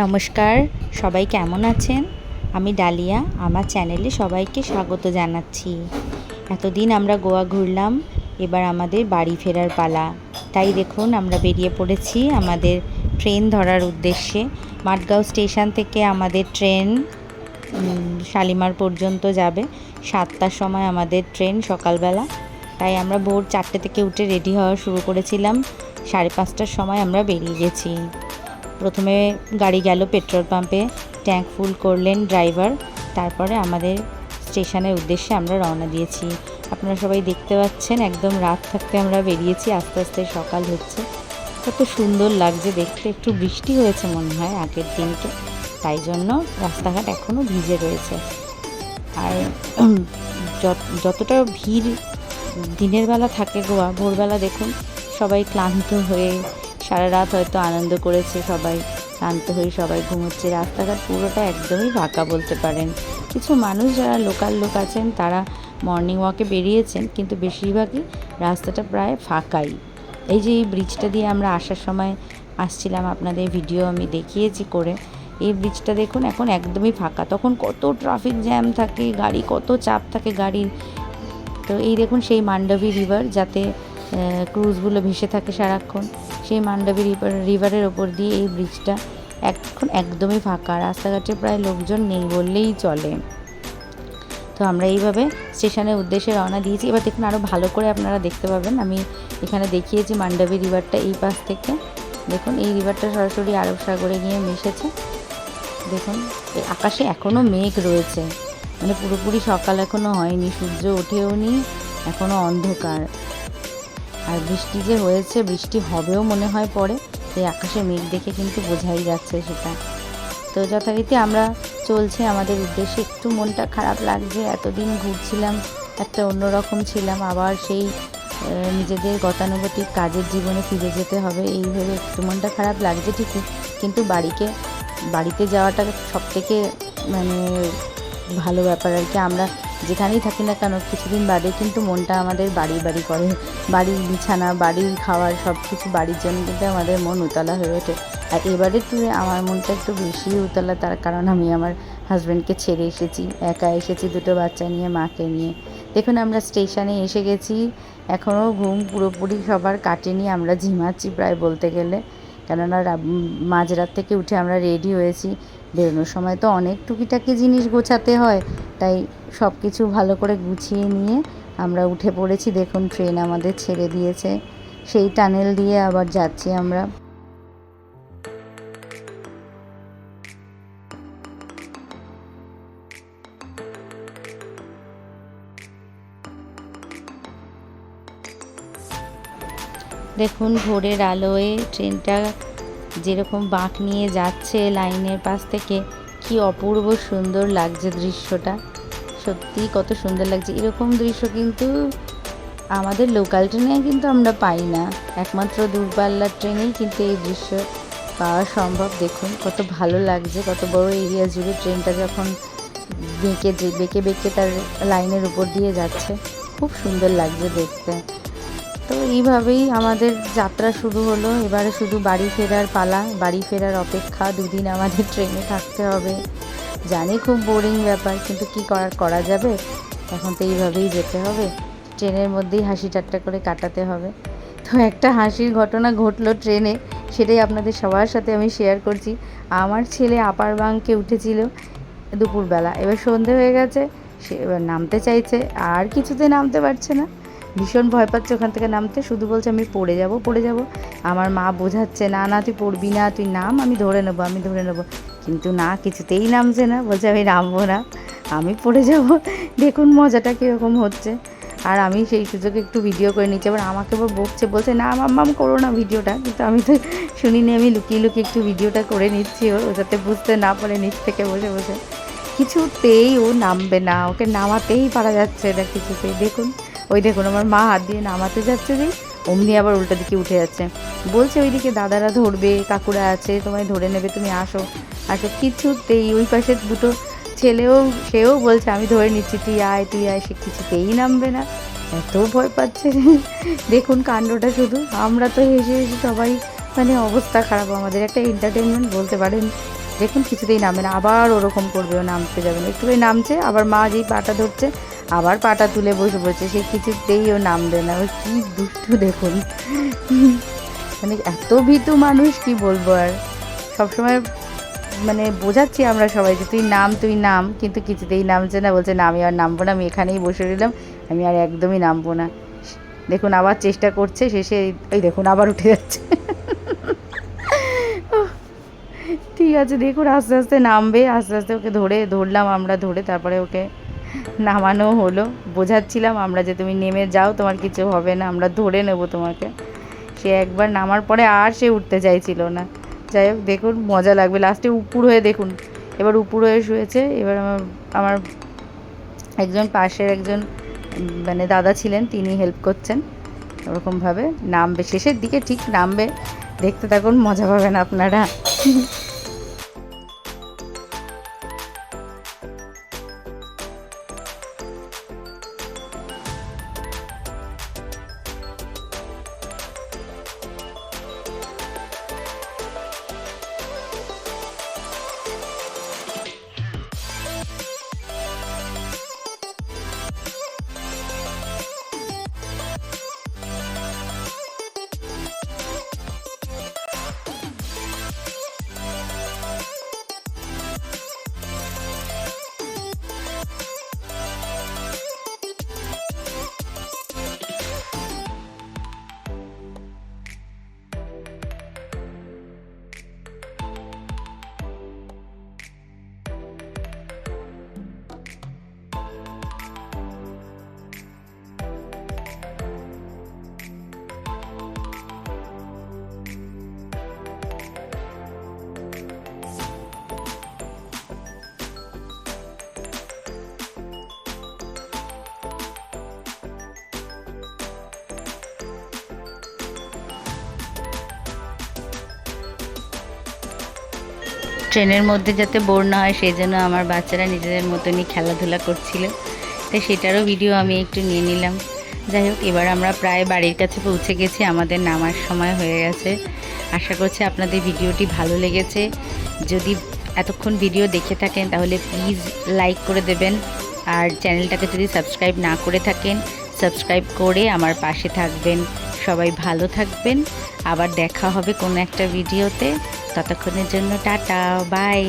নমস্কার, সবাই কেমন আছেন? আমি ডালিয়া, আমার চ্যানেলে সবাইকে স্বাগত জানাচ্ছি। এতদিন আমরা গোয়া ঘুরলাম, এবার আমাদের বাড়ি ফেরার পালা। তাই দেখুন, আমরা বেরিয়ে পড়েছি আমাদের ট্রেন ধরার উদ্দেশ্যে। মাঠগাঁও স্টেশন থেকে আমাদের ট্রেন শালিমার পর্যন্ত যাবে। সাতটার সময় আমাদের ট্রেন সকালবেলা। তাই আমরা ভোর চারটে থেকে উঠে রেডি হওয়া শুরু করেছিলাম। সাড়ে পাঁচটার সময় আমরা বেরিয়ে গেছি। প্রথমে গাড়ি গেল পেট্রোল পাম্পে, ট্যাঙ্ক ফুল করলেন ড্রাইভার, তারপরে আমাদের স্টেশনের উদ্দেশ্যে আমরা রওনা দিয়েছি। আপনারা সবাই দেখতে পাচ্ছেন, একদম রাত থাকতে আমরা বেরিয়েছি, আস্তে আস্তে সকাল হচ্ছে। কত সুন্দর লাগছে দেখতে, একটু বৃষ্টি হয়েছে মনে হয় আগের দিনকে, তাই জন্য রাস্তাঘাট এখনও ভিজে রয়েছে। আর যত- যতটা ভিড় দিনের বেলা থাকে গোয়া, ভোরবেলা দেখুন, সবাই ক্লান্ত হয়ে সারা রাত হয়তো আনন্দ করেছে সবাই, শান্ত হয়ে সবাই ঘুমোচ্ছে। রাস্তাঘাট পুরোটা একদমই ফাঁকা বলতে পারেন। কিছু মানুষ যারা লোকাল লোক আছেন, তারা মর্নিং ওয়াকে বেরিয়েছেন, কিন্তু বেশিরভাগই রাস্তাটা প্রায় ফাঁকাই। এই যে এই ব্রিজটা দিয়ে আমরা আসার সময় আসছিলাম আপনাদের ভিডিও আমি দেখিয়েছি করে, এই ব্রিজটা দেখুন এখন একদমই ফাঁকা। তখন কত ট্রাফিক জ্যাম থাকে, গাড়ি কত চাপ থাকে গাড়ির। তো এই দেখুন সেই মান্ডবী রিভার যাতে ক্রুজগুলো ভেসে থাকে সারাক্ষণ। সেই মান্ডবী রিভার রিভারের ওপর দিয়ে এই ব্রিজটা এখন একদমই ফাঁকা। রাস্তাঘাটে প্রায় লোকজন নেই বললেই চলে। তো আমরা এইভাবে স্টেশনের উদ্দেশ্যে রওনা দিয়েছি। এবার দেখুন আরও ভালো করে আপনারা দেখতে পাবেন। আমি এখানে দেখিয়েছি মান্ডবী রিভারটা এই পাশ থেকে। দেখুন, এই রিভারটা সরাসরি আরব সাগরে গিয়ে মিশেছে। দেখুন, এই আকাশে এখনও মেঘ রয়েছে। মানে পুরোপুরি সকাল এখনও হয়নি, সূর্য ওঠেও নি এখনও অন্ধকার। আর বৃষ্টি যে হয়েছে, বৃষ্টি হবেও মনে হয় পরে। এই আকাশে মেঘ দেখে কিন্তু বোঝাই যাচ্ছে সেটা। তো যথারীতি আমরা চলছে। আমাদের উদ্দেশ্যে একটু মনটা খারাপ লাগছে। এতদিন ঘুরছিলাম, একটা অন্যরকম ছিলাম। আবার সেই নিজেদের গতানুগতিক কাজের জীবনে ফিরে যেতে হবে, এই ভেবে একটু মনটা খারাপ লাগছে ঠিকই। কিন্তু বাড়িকে, বাড়িতে যাওয়াটা সব থেকে মানে ভালো ব্যাপার আর কি। আমরা যেখানেই থাকি না কেন, কিছুদিন বাদে কিন্তু মনটা আমাদের বাড়ি বাড়ি করে। বাড়ির বিছানা, বাড়ির খাওয়ার সব কিছু বাড়ির জন্য কিন্তু আমাদের মন উতলা হয়ে ওঠে। আর এবারে তুই আমার মনটা একটু বেশি উতলা, তার কারণ আমি আমার হাজব্যান্ডকে ছেড়ে এসেছি। একা এসেছি দুটো বাচ্চা নিয়ে, মাকে নিয়ে। দেখুন, আমরা স্টেশনে এসে গেছি। এখনও ঘুম পুরোপুরি সবার কাটেনি, আমরা ঝিমাচ্ছি প্রায় বলতে গেলে। কেননা মাঝরাত থেকে উঠে আমরা রেডি হয়েছি। বেরোনোর সময় তো অনেক টুকিটাকি জিনিস গোছাতে হয়, তাই সব কিছু ভালো করে গুছিয়ে নিয়ে আমরা উঠে পড়েছি। দেখুন ট্রেন আমাদের ছেড়ে দিয়েছে। সেই টানেল দিয়ে আবার যাচ্ছি আমরা। দেখুন, ভোরের আলোয় ট্রেনটা যেরকম বাঁক নিয়ে যাচ্ছে লাইনের পাশ থেকে, কি অপূর্ব সুন্দর লাগছে দৃশ্যটা। সত্যিই কত সুন্দর লাগছে। এরকম দৃশ্য কিন্তু আমাদের লোকাল ট্রেনে কিন্তু আমরা পাই না। একমাত্র দূরপাল্লার ট্রেনেই কিন্তু এই দৃশ্য পাওয়া সম্ভব। দেখুন, কত ভালো লাগছে, কত বড় এরিয়া জুড়ে ট্রেনটা যখন বেঁকে বেঁকে বেঁকে তার লাইনের উপর দিয়ে যাচ্ছে। খুব সুন্দর লাগছে দেখতে। তো এইভাবেই আমাদের যাত্রা শুরু হলো। এবারে শুধু বাড়ি ফেরার পালা, বাড়ি ফেরার অপেক্ষা। দুদিন আমাদের ট্রেনে থাকতে হবে। জানি খুব বোরিং ব্যাপার, কিন্তু কি করার করা যাবে? এখন তো এইভাবেই যেতে হবে। ট্রেনের মধ্যেই হাসি ঠাট্টা করে কাটাতে হবে। তো একটা হাসির ঘটনা ঘটলো ট্রেনে সেটাই আপনাদের সবার সাথে আমি শেয়ার করছি। আমার ছেলে আপার বাংকে উঠেছিল দুপুরবেলা। এবার সন্ধে হয়ে গেছে, সে এবার নামতে চাইছে, আর কিছুতে নামতে পারছে না। ভীষণ ভয় পাচ্ছে ওখান থেকে নামতে, শুধু বলছে আমি পড়ে যাব পড়ে যাব। আমার মা বোঝাচ্ছে, না না, তুই পড়বি না, তুই নাম, আমি ধরে নেব, আমি ধরে নেব। কিন্তু না, কিছুতেই নামছে না, বলছে, আমি নামবো না, আমি পড়ে যাব। দেখুন মজাটা কীরকম হচ্ছে। আর আমি সেই সুযোগে একটু ভিডিও করে নিচ্ছি। আবার আমাকে আবার বকছে, বলছে, না মাম্মাম করো না ভিডিওটা। কিন্তু আমি তো শুনিনি, আমি লুকিয়ে লুকিয়ে একটু ভিডিওটা করে নিচ্ছি ও, যাতে বুঝতে না পারে নিচ থেকে বসে বসে। কিছুতেই ও নামবে না, ওকে নামাতেই পারা যাচ্ছে না কিছুতেই। দেখুন ওই দেখুন, আমার মা হাত দিয়ে নামাতে যাচ্ছে যে, অমনি আবার উল্টো দিকে উঠে যাচ্ছে। বলছে ওইদিকে, দাদারা ধরবে, কাকুরা আছে, তোমায় ধরে নেবে, তুমি আসো। আসো কিছুতেই ওই পাশে দুটো ছেলেও, সেও বলছে, আমি ধরে নিচ্ছি, তুই আয় তুই আয়। সে কিছুতেই নামবে না। এত ভয় পাচ্ছে দেখুন কাণ্ডটা শুধু। আমরা তো হেসে হেসে সবাই মানে অবস্থা খারাপ। আমাদের একটা এন্টারটেনমেন্ট বলতে পারেন, দেখুন কিছুতেই নামবে না। আবার ওরকম করবে, ও নামতে যাবে না। একটুখানি নামছে, আবার মা যেই পাটা ধরছে আবার পাটা তুলে বসে পড়ছে, সে কিছুতেই ও নামবে না। ও কী দুষ্টু দেখুন। মানে এত ভীতু মানুষ, কি বলব আর? সবসময় মানে বোঝাচ্ছি আমরা সবাই যে, তুই নাম তুই নাম। কিন্তু কিছুতেই নামছে না, বলছে, না, আমি আর নামবো না, আমি এখানেই বসে রইলাম, আমি আর একদমই নামবো না। দেখুন, আবার চেষ্টা করছে, শেষে এই দেখুন, আবার উঠে যাচ্ছে। ঠিক আছে, দেখুন, আস্তে আস্তে নামবে, আস্তে আস্তে ওকে ধরে, ধরলাম আমরা ধরে, তারপরে ওকে নামানো হলো। বোঝাচ্ছিলাম আমরা যে তুমি নেমে যাও, তোমার কিছু হবে না, আমরা ধরে নেব তোমাকে। সে একবার নামার পরে আর সে উঠতে চাইছিল না। যাই হোক, দেখুন, মজা লাগবে। লাস্টে উপুর হয়ে দেখুন। এবার উপুর হয়ে শুয়েছে। এবার আমার আমার একজন পাশের একজন মানে দাদা ছিলেন, তিনি হেল্প করছেন ওরকমভাবে। নামবে, শেষের দিকে ঠিক নামবে। দেখতে থাকুন, মজা পাবেন আপনারা। ট্রেনের মধ্যে যাতে বোর না হয়, সেই জন্য আমার বাচ্চারা নিজেদের মতনই খেলাধুলা করছিল। তো সেটারও ভিডিও আমি একটু নিয়ে নিলাম। যাই হোক, এবার আমরা প্রায় বাড়ির কাছে পৌঁছে গেছি। আমাদের নামার সময় হয়ে গেছে। আশা করছি আপনাদের ভিডিওটি ভালো লেগেছে। যদি এতক্ষণ ভিডিও দেখে থাকেন, তাহলে প্লিজ লাইক করে দেবেন। আর চ্যানেলটাকে যদি সাবস্ক্রাইব না করে থাকেন সাবস্ক্রাইব করে আমার পাশে থাকবেন। সবাই ভালো থাকবেন। আবার দেখা হবে কোনো একটা ভিডিওতে ততক্ষণের জন্য টাটা বাই।